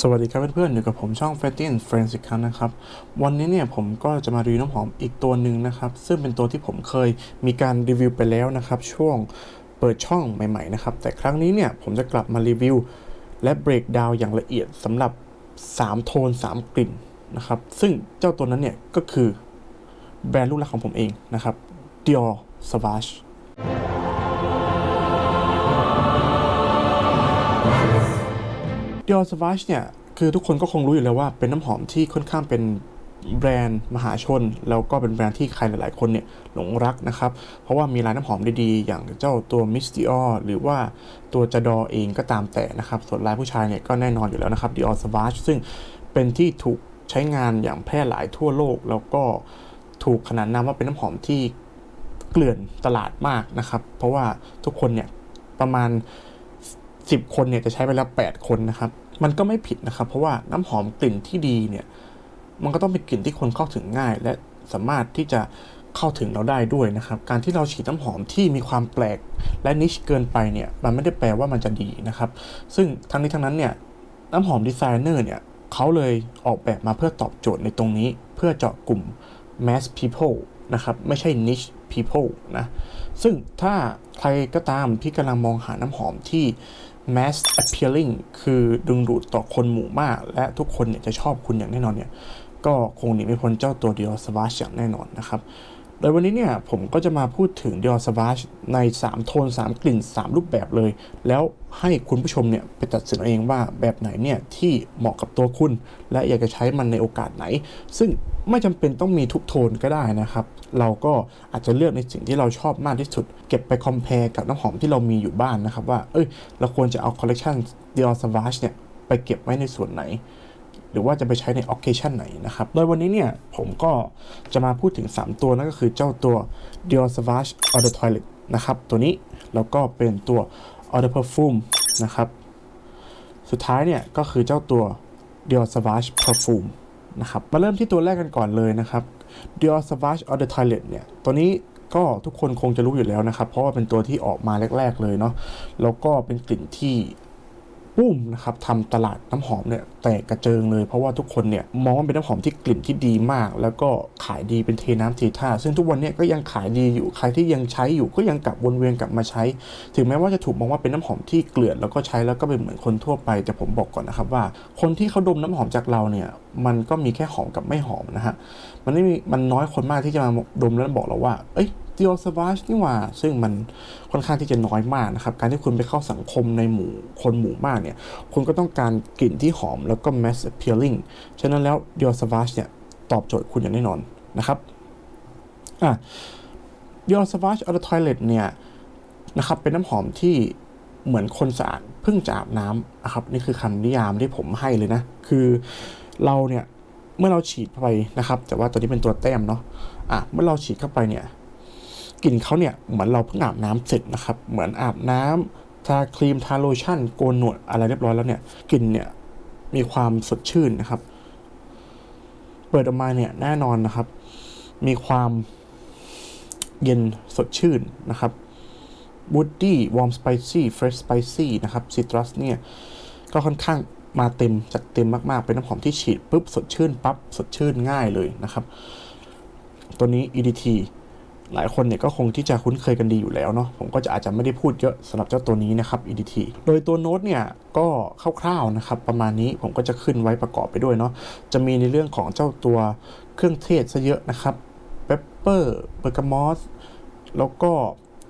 สวัสดีครับเพื่อนๆอยู่กับผมช่อง f e t t i n Friends อีกครั้งนะครับ วันนี้เนี่ยผมก็จะมารีวิวน้ำหอมอีกตัวหนึ่งนะครับ ซึ่งเป็นตัวที่ผมเคยมีการรีวิวไปแล้วนะครับ ช่วงเปิดช่องใหม่ๆนะครับ แต่ครั้งนี้เนี่ยผมจะกลับมารีวิว และเบรกดาวอย่างละเอียดสำหรับ 3 โทน 3 กลิ่นนะครับ ซึ่งเจ้าตัวนั้นเนี่ยก็คือแบรนด์ลูกรักของผมเองนะครับ Dior Sauvage Dior Sauvage เนี่ยคือทุกคนก็คงรู้อยู่แล้วว่าเป็นน้ำหอมที่ค่อนข้างเป็นแบรนด์มหาชน แล้วก็เป็นแบรนด์ที่ใครหลาย ๆ คนเนี่ยหลงรักนะครับ เพราะว่ามีลายน้ำหอมดีๆ อย่างเจ้าตัว Miss Dior หรือว่าตัวจดอเองก็ตามแต่นะครับ ส่วนลายผู้ชายเนี่ยก็แน่นอนอยู่แล้วนะครับ Dior Sauvage ซึ่งเป็นที่ถูกใช้งานอย่างแพร่หลายทั่วโลก แล้วก็ถูกขนานนามว่าเป็นน้ำหอมที่เกลื่อนตลาดมากนะครับ เพราะว่าทุกคนเนี่ยประมาณ 10 คนเนี่ยจะใช้ไปแล้ว 8 คนนะครับ มันก็ไม่ผิดนะครับ เพราะว่าน้ำหอมกลิ่นที่ดีเนี่ย มันก็ต้องเป็นกลิ่นที่คนเข้าถึงง่าย และสามารถที่จะเข้าถึงเราได้ด้วยนะครับ การที่เราฉีดน้ำหอมที่มีความแปลกและนิชเกินไปเนี่ย มันไม่ได้แปลว่ามันจะดีนะครับ ซึ่งทั้งนี้ทั้งนั้นเนี่ยน้ำหอมดีไซเนอร์เนี่ยเขาเลยออกแบบมาเพื่อตอบโจทย์ในตรงนี้ เพื่อเจาะกลุ่ม mass people นะครับ ไม่ใช่ niche people นะ ซึ่งถ้าใครก็ตามที่กำลังมองหาน้ำหอมที่ mass appealing คือดึงดูดต่อคนหมู่มาก และทุกคนเนี่ยจะชอบคุณอย่างแน่นอนเนี่ย ก็คงหนีไม่พ้นเจ้าตัวเดียวสวาชอย่างแน่นอนนะครับ โดยวันนี้เนี่ยผมก็จะมาพูดถึง Dior Sauvage ใน 3 โทน 3 กลิ่น 3 รูปแบบเลย แล้วให้คุณผู้ชมเนี่ยไปตัดสินเองว่าแบบไหนเนี่ยที่เหมาะกับตัวคุณ และอยากจะใช้มันในโอกาสไหน ซึ่งไม่จำเป็นต้องมีทุกโทนก็ได้นะครับ เราก็อาจจะเลือกในสิ่งที่เราชอบมากที่สุด เก็บไปคอมเพลกับน้ำหอมที่เรามีอยู่บ้านนะครับว่าเอ้ยเราควรจะเอาคอลเลกชัน Dior Sauvage เนี่ยไปเก็บไว้ในส่วนไหน หรือว่าจะไปใช้ใน occasion ไหนนะครับ โดยวันนี้เนี่ยผมก็จะมาพูดถึง 3 ตัวนั่นก็คือเจ้าตัว Dior Sauvage Eau de Toilette นะครับ ตัวนี้แล้วก็เป็นตัว Eau de Perfume นะครับ สุดท้ายเนี่ยก็คือเจ้าตัว Dior Sauvage Perfume นะครับมาเริ่มที่ตัวแรกกันก่อนเลยนะครับ Dior Sauvage Eau de Toilette เนี่ยตัวนี้ก็ทุกคนคงจะรู้อยู่แล้วนะครับ เพราะว่าเป็นตัวที่ออกมาแรก ๆ เลยเนาะแล้วก็เป็นกลิ่นที่ ปุ้มนะครับทำตลาดน้ำหอมเนี่ยแตกกระเจิงเลย เพราะว่าทุกคนเนี่ยมองว่าเป็นน้ำหอมที่กลิ่นที่ดีมาก แล้วก็ขายดีเป็นเทน้ำเทท่า ซึ่งทุกวันเนี้ก็ยังขายดีอยู่ใครที่ยังใช้อยู่ก็ยังกลับวนเวียนกลับมาใช้ ถึงแม้ว่าจะถูกมองว่าเป็นน้ำหอมที่เกลื่อนแล้วก็ใช้แล้วก็เป็นเหมือนคนทั่วไป แต่ผมบอกก่อนนะครับว่า คนที่เขาดมน้ำหอมจากเราเนี่ยมันก็มีแค่หอมกับไม่หอมนะฮะมันไม่มีมันน้อยคนมากที่จะมาดมแล้วบอกเราว่า เอ้ย ดิโอสวาชนี่หว่า ซึ่งมันค่อนข้างที่จะน้อยมากนะครับ การที่คุณไปเข้าสังคมในหมู่คนหมู่มากเนี่ย คุณก็ต้องการกลิ่นที่หอมแล้วก็ mass appealing ฉะนั้นแล้ว Dior Sauvage เนี่ย ตอบโจทย์คุณอย่างแน่นอนนะครับ อะ Dior Sauvage Eau de Toilette เนี่ยนะครับ เป็นน้ำหอมที่เหมือนคนสะอาดเพิ่งจะอาบน้ำนะครับ นี่คือคำนิยามที่ผมให้เลยนะ คือเราเนี่ยเมื่อเราฉีดเข้าไปนะครับ แต่ว่าตัวนี้เป็นตัวแต้มเนาะอะเมื่อเราฉีดเข้าไปเนี่ย กลิ่นเขาเนี่ยเหมือนเราเพิ่งอาบน้ำเสร็จนะครับ เหมือนอาบน้ำทาครีมทาโลชั่นโกนหนวดอะไรเรียบร้อยแล้วเนี่ยกลิ่นเนี่ยมีความสดชื่นนะครับ เปิดออกมาเนี่ยแน่นอนนะครับ มีความเย็นสดชื่นนะครับ woody warm spicy fresh spicy นะครับ citrus เนี่ยก็ค่อนข้างมาเต็มจัดเต็มมาก ๆ เป็นน้ำหอมที่ฉีดปุ๊บ สดชื่นปั๊บ สดชื่นง่ายเลยนะครับ ตัวนี้ EDT หลายคนเนี่ยก็คงที่จะคุ้นเคยกันดีอยู่แล้วเนาะผมก็จะอาจจะไม่ได้พูดเยอะสำหรับเจ้าตัวนี้นะครับ EDT โดยตัวโน้ตเนี่ยก็คร่าวๆนะครับประมาณนี้ผมก็จะขึ้นไว้ประกอบไปด้วยเนาะจะมีในเรื่องของเจ้าตัวเครื่องเทศซะเยอะนะครับเปปเปอร์เบอร์กามอสแล้วก็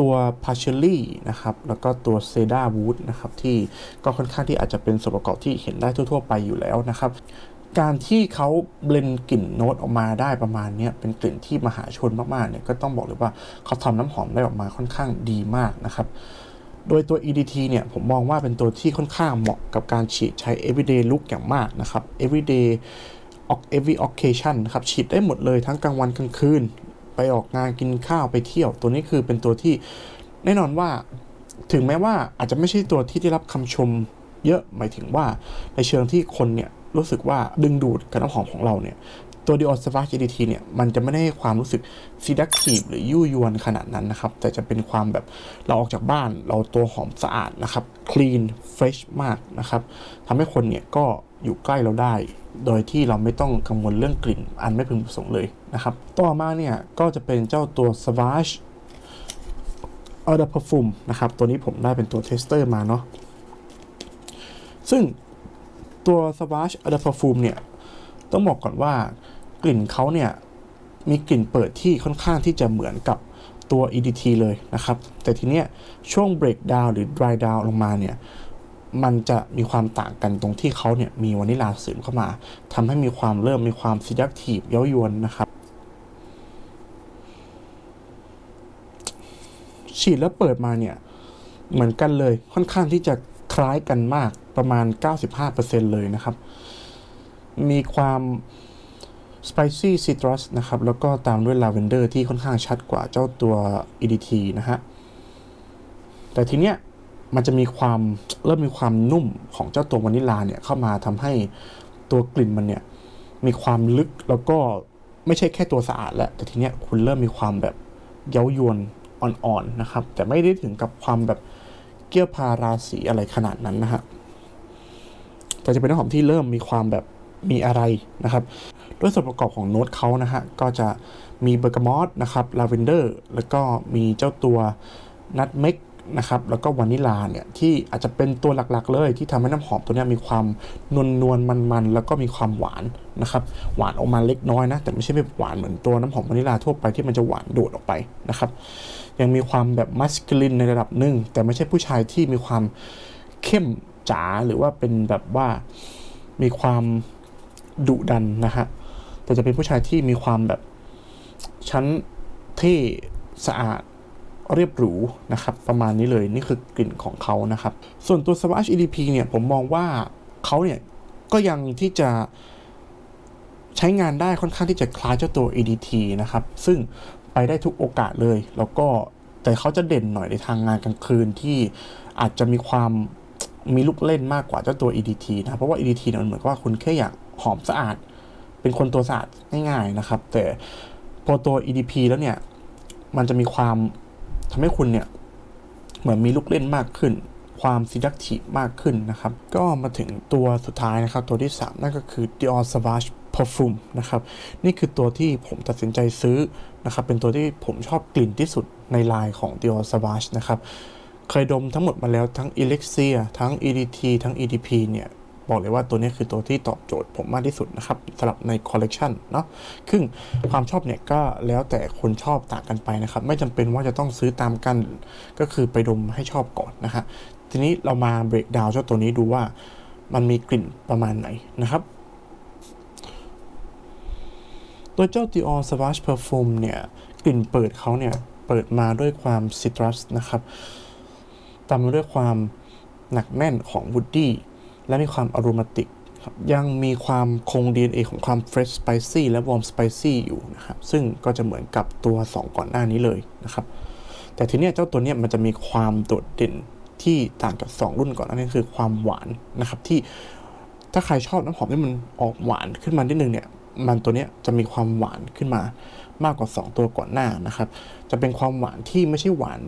ตัวพาเชอรี่นะครับแล้วก็ตัวเซดาวูดนะครับที่ก็ค่อนข้างที่อาจจะเป็นส่วนประกอบที่เห็นได้ทั่ว ๆ ไปอยู่แล้วนะครับ การที่เขาเบลนกลิ่นโน้ตออกมาได้ประมาณนี้เป็นกลิ่นที่มหาชนมากๆเนี่ยก็ต้องบอกเลยว่าเขาทำน้ำหอมได้ออกมาค่อนข้างดีมากนะครับ โดยตัว EDT เนี่ยผมมองว่าเป็นตัวที่ค่อนข้างเหมาะกับการฉีดใช้ everyday look อย่างมากนะครับ everyday every occasion นะครับฉีดได้หมดเลยทั้งกลางวันกลางคืน ไปออกงานกินข้าวไปเที่ยว ตัวนี้คือเป็นตัวที่แน่นอนว่าถึงแม้ว่าอาจจะไม่ใช่ตัวที่ได้รับคำชมเยอะหมายถึงว่าในเชิงที่คนเนี่ย รู้สึกว่าดึงดูดกับน้ำหอมของเราเนี่ย ตัว Dior Savage EDT เนี่ยมันจะไม่ได้ความรู้สึก seductive หรือยั่วยวนขนาดนั้นนะครับ แต่จะเป็นความแบบเราออกจากบ้านเราตัวหอมสะอาดนะครับ clean fresh มากนะครับทำให้คนเนี่ยก็อยู่ใกล้เราได้ โดยที่เราไม่ต้องกังวลเรื่องกลิ่นอันไม่พึงประสงค์เลยนะครับ ต่อมาเนี่ยก็จะเป็นเจ้าตัว Savage Eau de Parfum นะครับ ตัวนี้ผมได้เป็นตัวเทสเตอร์มาเนาะซึ่ง ตัว Savage Eau de Parfum เนี่ย ต้องบอกก่อนว่ากลิ่นเขาเนี่ยมีกลิ่นเปิดที่ค่อนข้างที่จะเหมือนกับตัว EDT เลยนะครับ แต่ทีเนี้ยช่วง break down หรือ dry down ลงมาเนี่ย มันจะมีความต่างกันตรงที่เขาเนี่ยมีวานิลาเสริมเข้ามาทำให้มีความเริ่มมีความ seductive เย้ายวนนะครับ ฉีดแล้วเปิดมาเนี่ย เหมือนกันเลยค่อนข้างที่จะ คล้ายกันมากประมาณ 95%เลยนะครับ มีความ spicy citrus นะครับ แล้วก็ตามด้วย lavender ที่ค่อนข้างชัดกว่าเจ้าตัว EDT นะฮะ แต่ทีเนี้ยมันจะมีความเริ่มมีความนุ่มของเจ้าตัววานิลาเนี่ยเข้ามาทำให้ตัวกลิ่นมันเนี่ยมีความลึกแล้วก็ไม่ใช่แค่ตัวสะอาดแล้ว แต่ทีเนี้ยคุณเริ่มมีความแบบเย้ายวนอ่อนๆนะครับ แต่ไม่ได้ถึงกับความแบบ เกี้ยวพาราสีอะไรขนาดนั้นนะฮะแต่จะเป็นน้ำหอมที่เริ่มมีความแบบมีอะไรนะครับด้วยส่วนประกอบของโน้ตเขานะฮะก็จะมีเบอร์กามอสนะครับลาเวนเดอร์แล้วก็มีเจ้าตัวนัทเมกนะครับแล้วก็วานิลาเนี่ยที่อาจจะเป็นตัวหลักๆ เลยที่ทำให้น้ำหอมตัวนี้มีความนวลนวลมันๆ แล้วก็มีความหวานนะครับหวานออกมาเล็กน้อยนะแต่ไม่ใช่แบบหวานเหมือนตัวน้ำหอมวานิลาทั่วไปที่มันจะหวานโดดออกไปนะครับ ยังมีความแบบมัสคลินในระดับหนึ่งแต่ไม่ใช่ผู้ชายที่มีความเข้มจ๋าหรือว่าเป็นแบบว่ามีความดุดันนะฮะแต่จะเป็นผู้ชายที่มีความแบบชั้นเท่สะอาดเรียบหรูนะครับ ประมาณนี้เลยนี่คือกลิ่นของเขานะครับ ส่วนตัว Savage EDP เนี่ยผมมองว่าเขาเนี่ยก็ยังที่จะใช้งานได้ค่อนข้างที่จะคล้ายเจ้าตัว EDT นะครับ ซึ่ง ไปได้ทุกโอกาสเลย แล้วก็แต่เขาจะเด่นหน่อยในทางงานกลางคืนที่อาจจะมีความมีลูกเล่นมากกว่าเจ้าตัว EDT นะเพราะว่า EDT เนี่ยมันเหมือนว่าคุณแค่อยากหอมสะอาด เป็นคนตัวสะอาดง่ายๆนะครับ แต่พอตัว EDP แล้วเนี่ย มันจะมีความทำให้คุณเนี่ย เหมือนมีลูกเล่นมากขึ้น ความ seductive มากขึ้นนะครับ ก็มาถึงตัวสุดท้ายนะครับ ตัวที่ 3 นั่นก็คือ Dior Savage Perfume นะครับนี่คือตัวที่ผมตัดสินใจซื้อนะครับเป็นตัวที่ผมชอบกลิ่นที่สุดในไลน์ของ Dior Savage นะครับเคยดมทั้งหมดมาแล้วทั้ง Elixir ทั้ง EDT ทั้ง EDP เนี่ยบอกเลยว่าตัวนี้คือตัวที่ตอบโจทย์ผมมากที่สุดนะครับสำหรับในคอลเลกชันเนาะซึ่งความชอบเนี่ยก็แล้วแต่คนชอบต่างกันไปนะครับ ไม่จำเป็นว่าจะต้องซื้อตามกัน ก็คือไปดมให้ชอบก่อนนะฮะทีนี้เรามาเบรกดาวเจ้าตัวนี้ดูว่ามันมีกลิ่นประมาณไหนนะครับ ตัวเจ้า Dior Savage Perfume เนี่ย กลิ่นเปิดเขาเนี่ย เปิดมาด้วยความซิตรัสนะครับตามมาด้วยความหนักแน่นของวูดดี้และมีความอโรมาติกยังมีความคง DNA ของความ fresh spicy และ warm spicy อยู่นะครับ ซึ่งก็จะเหมือนกับตัว 2 ก่อนหน้านี้เลยนะครับ แต่ทีเนี้ยเจ้าตัวเนี้ยมันจะมีความโดดเด่นที่ต่างกับ 2 รุ่นก่อนอันนี้คือความหวานนะครับที่ถ้าใครชอบน้ำหอมที่มันออกหวานขึ้นมานิดนึงเนี่ย มันตัวเนี้ยจะมีความหวานขึ้นมามากกว่า 2 ตัวก่อนหน้านะครับ จะเป็นความหวานที่ไม่ใช่หวาน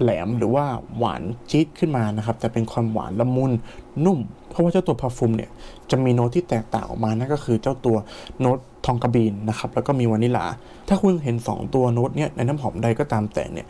แหลมหรือว่าหวานจี๊ดขึ้นมานะครับ แต่เป็นความหวานละมุนนุ่ม เพราะว่าเจ้าตัวพาฟูมเนี่ยจะมีโน้ตที่แตกต่างออกมานั่นก็คือเจ้าตัวโน้ตทองกระบีนนะครับแล้วก็มีวานิลา ถ้าคุณเห็น 2 ตัวโน้ตเนี่ยในน้ำหอมใดก็ตามแต่เนี่ย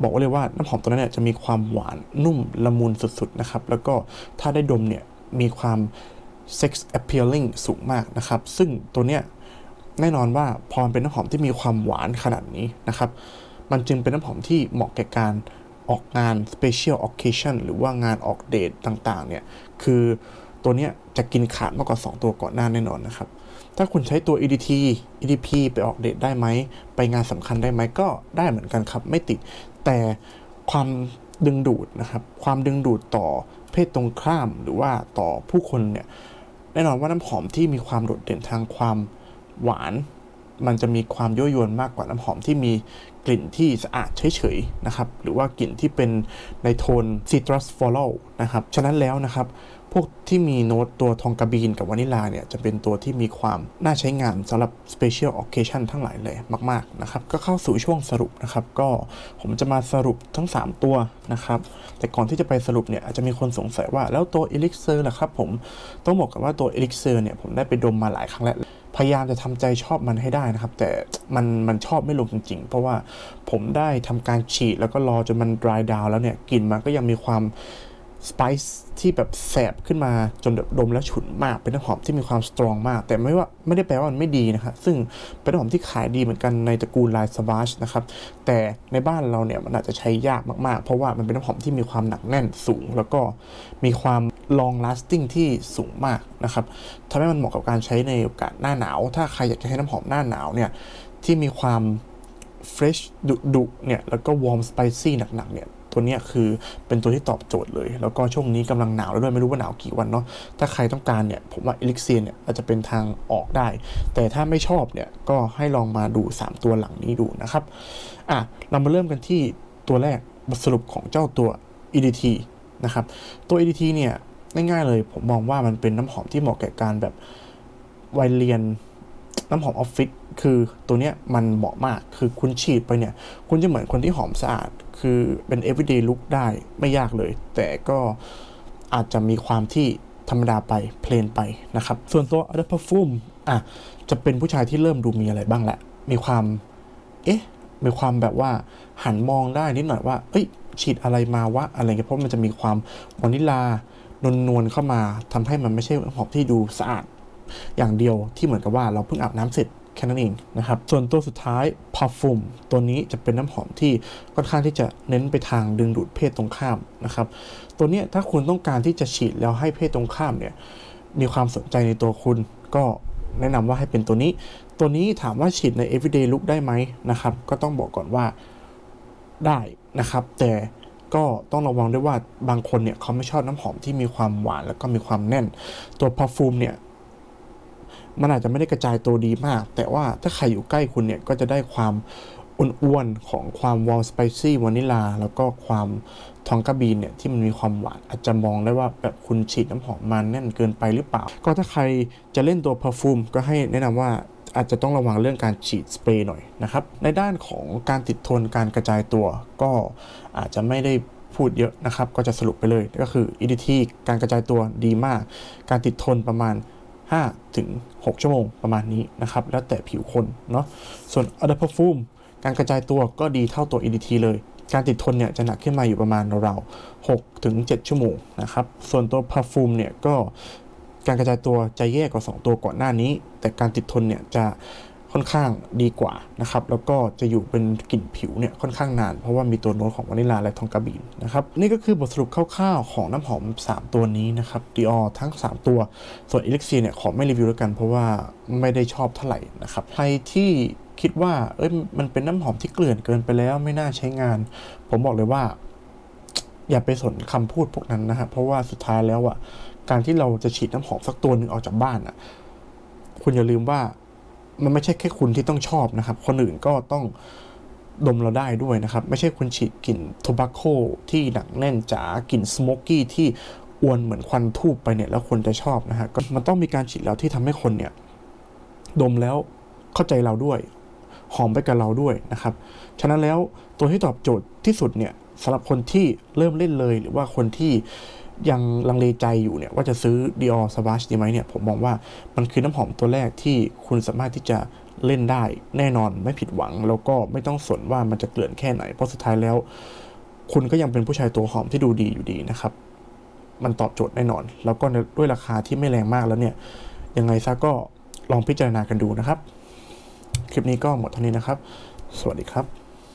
บอกไว้เลยว่าน้ำหอมตัวนั้นเนี่ยจะมีความหวานนุ่มละมุนสุดๆนะครับแล้วก็ถ้าได้ดมเนี่ยมีความ sex appealing สูงมากนะครับ ซึ่งตัวเนี้ยแน่นอนว่าพอมเป็นน้ำหอมที่มีความหวานขนาดนี้นะครับ มันจึงเป็นน้ำหอมที่เหมาะแก่การออกงาน special occasion หรือว่างานออกเดทต่างๆ เนี่ย คือตัวเนี้ยจะกินขาดมากกว่า 2 ตัวก่อนหน้าแน่นอนนะครับ ถ้าคุณใช้ตัว EDT EDP ไปออกเดทได้ไหม ไปงานสำคัญได้ไหม ก็ได้เหมือนกันครับ ไม่ติด แต่ความดึงดูดนะครับ ความดึงดูดต่อเพศตรงข้ามหรือว่าต่อผู้คนเนี่ย แน่นอนว่าน้ำหอมที่มีความโดดเด่นทางความหวาน มันจะมีความยั่วยวนมากกว่าน้ำหอมที่มี กลิ่นที่สะอาดเฉยๆนะครับหรือว่ากลิ่นที่เป็นในโทน citrus floral นะครับฉะนั้นแล้วนะครับพวกที่มีโน้ตตัวทองกาบีนกับวานิลาเนี่ยจะเป็นตัวที่มีความน่าใช้งานสำหรับ special occasion ทั้งหลายเลยมากๆนะครับก็เข้าสู่ช่วงสรุปนะครับก็ผมจะมาสรุปทั้ง 3 ตัวนะครับแต่ก่อนที่จะไปสรุปเนี่ยอาจจะมีคนสงสัยว่าแล้วตัว elixir ล่ะครับผมต้องบอกกันว่าตัว elixir เนี่ยผมได้ไปดมมาหลายครั้งแล้ว พยายามจะทำใจชอบมันให้ได้นะครับ แต่มันมันชอบไม่ลงจริง ๆ เพราะว่าผมได้ทำการฉีดแล้วก็รอจนมัน dry down แล้วเนี่ยกลิ่นมันก็ยังมีความสไปซ์ที่แบบแสบขึ้นมาจนแบบดมแล้วฉุนมากเป็นน้ำหอมที่มีความสตรองมาก แต่ไม่ว่าไม่ได้แปลว่ามันไม่ดีนะครับซึ่งเป็นน้ำหอมที่ขายดีเหมือนกันในตระกูลลายสวาชนะครับแต่ในบ้านเราเนี่ยมันอาจจะใช้ยากมากๆ เพราะว่ามันเป็นน้ำหอมที่มีความหนักแน่นสูง แล้วก็มีความ long lasting ที่สูงมากนะครับทำให้มันเหมาะกับการใช้ในโอกาสหน้าหนาว ถ้าใครอยากจะใช้น้ำหอมหน้าหนาวเนี่ยที่มีความ fresh ดุดุเนี่ยแล้วก็ warm spicy หนักๆเนี่ยตัวนี้คือเป็นตัวที่ตอบโจทย์เลย แล้วก็ช่วงนี้กำลังหนาวแล้วด้วยไม่รู้ว่าหนาวกี่วันเนาะถ้าใครต้องการเนี่ยผมว่าเอลิกเซียเนี่ยอาจจะเป็นทางออกได้ แต่ถ้าไม่ชอบเนี่ยก็ให้ลองมาดู 3 ตัวหลังนี้ดูนะครับอะเรามาเริ่มกันที่ตัวแรกบทสรุปของเจ้าตัว EDT นะครับตัว EDT เนี่ย ง่ายๆเลย ผมมองว่ามันเป็นน้ำหอมที่เหมาะแก่การแบบวัยเรียนน้ำหอมออฟฟิศคือตัวเนี้ยมันเหมาะมากคือคุณฉีดไปเนี่ย คุณจะเหมือนคนที่หอมสะอาด คือเป็น everyday look ได้ไม่ยากเลย แต่ก็อาจจะมีความที่ธรรมดาไปเพลนไปนะครับ ส่วนตัว other perfume อะจะเป็นผู้ชายที่เริ่มดูมีอะไรบ้างแหละ มีความ เอ๊ะ มีความแบบว่าหันมองได้นิดหน่อยว่า เอ้ยฉีดอะไรมาวะอะไรเงี้ยเพราะมันจะมีความวานิลา นวลๆเข้ามาทำให้มันไม่ใช่น้ำหอมที่ดูสะอาด อย่างเดียวที่เหมือนกับว่าเราเพิ่งอาบน้ำเสร็จแค่นั้นเองนะครับ ส่วนตัวสุดท้าย Parfum ตัวนี้จะเป็นน้ำหอมที่ค่อนข้างที่จะเน้นไปทางดึงดูดเพศตรงข้ามนะครับ ตัวนี้ถ้าคุณต้องการที่จะฉีดแล้วให้เพศตรงข้ามเนี่ยมีความสนใจในตัวคุณก็แนะนำว่าให้เป็นตัวนี้ ตัวนี้ถามว่าฉีดใน everyday look ได้ไหมนะครับ ก็ต้องบอกก่อนว่าได้นะครับ แต่ ก็ต้องระวังด้วยว่าบางคนเนี่ยเขาไม่ชอบน้ำหอมที่มีความหวานแล้วก็มีความแน่น ตัว Parfum เนี่ยมันอาจจะไม่ได้กระจายตัวดีมาก แต่ว่าถ้าใครอยู่ใกล้คุณเนี่ยก็จะได้ความอ้วนๆของความวอลสไปซี่วานิลา แล้วก็ความทองกาบีนเนี่ยที่มันมีความหวานอาจจะมองได้ว่าแบบคุณฉีดน้ำหอมมาแน่นเกินไปหรือเปล่า ก็ถ้าใครจะเล่นตัวพ e ร f ฟูมก็ให้แนะนำว่า อาจจะต้องระวังเรื่องการฉีดสเปรย์หน่อยนะครับ ในด้านของการติดทนการกระจายตัว ก็อาจจะไม่ได้พูดเยอะนะครับ ก็จะสรุปไปเลยก็คือ EDT การกระจายตัวดีมาก การติดทนประมาณ 5 ถึง 6 ชั่วโมงประมาณนี้นะครับ แล้วแต่ผิวคนเนาะส่วน other perfume การกระจายตัวก็ดีเท่าตัว EDT เลย การติดทนเนี่ยจะหนักขึ้นมาอยู่ประมาณราวๆ6ถึง 7 ชั่วโมงนะครับ ส่วนตัว perfume เนี่ยก็ การกระจายตัวจะแย่กว่า 2 ตัวก่อนหน้านี้ แต่การติดทนเนี่ยจะค่อนข้างดีกว่านะครับ แล้วก็จะอยู่เป็นกลิ่นผิวเนี่ยค่อนข้างนาน เพราะว่ามีตัวโน้ตของวานิลาและทองกาบีนนะครับ นี่ก็คือบทสรุปคร่าวๆของน้ำหอม 3 ตัวนี้นะครับ Dior ทั้ง 3 ตัว ส่วน Elixir เนี่ยขอไม่รีวิวแล้วกัน เพราะว่าไม่ได้ชอบเท่าไหร่นะครับ ใครที่คิดว่าเอ้ยมันเป็นน้ำหอมที่เกลื่อนเกินไปแล้วไม่น่าใช้งาน ผมบอกเลยว่า อย่าไปสนคำพูดพวกนั้นนะครับเพราะว่าสุดท้ายแล้วอะ การที่เราจะฉีดน้ำหอมสักตัวหนึ่งออกจากบ้านอะ คุณอย่าลืมว่ามันไม่ใช่แค่คุณที่ต้องชอบนะครับ คนอื่นก็ต้องดมเราได้ด้วยนะครับ ไม่ใช่คุณฉีดกลิ่นโทบาโคที่หนักแน่นจ๋ากลิ่นสโมกกี้ที่อวนเหมือนควันทูบไปเนี่ยแล้วคนจะชอบนะฮะก็มันต้องมีการฉีดแล้วที่ทำให้คนเนี่ย ดมแล้วเข้าใจเราด้วย หอมไปกับเราด้วยนะครับ ฉะนั้นแล้วตัวที่ตอบโจทย์ที่สุดเนี่ยสำหรับคนที่เริ่มเล่นเลยหรือว่าคนที่ ยังลังเลใจอยู่เนี่ยว่าจะซื้อ Dior Savage ดีไหมเนี่ยผมมองว่ามันคือน้ำหอมตัวแรกที่คุณสามารถที่จะเล่นได้แน่นอนไม่ผิดหวัง แล้วก็ไม่ต้องสนว่ามันจะเกลื่อนแค่ไหน เพราะสุดท้ายแล้ว คุณก็ยังเป็นผู้ชายตัวหอมที่ดูดีอยู่ดีนะครับ มันตอบโจทย์แน่นอน แล้วก็ด้วยราคาที่ไม่แรงมากแล้วเนี่ยยังไงซะก็ลองพิจารณากันดูนะครับ คลิปนี้ก็หมดเท่านี้นะครับ สวัสดีครับ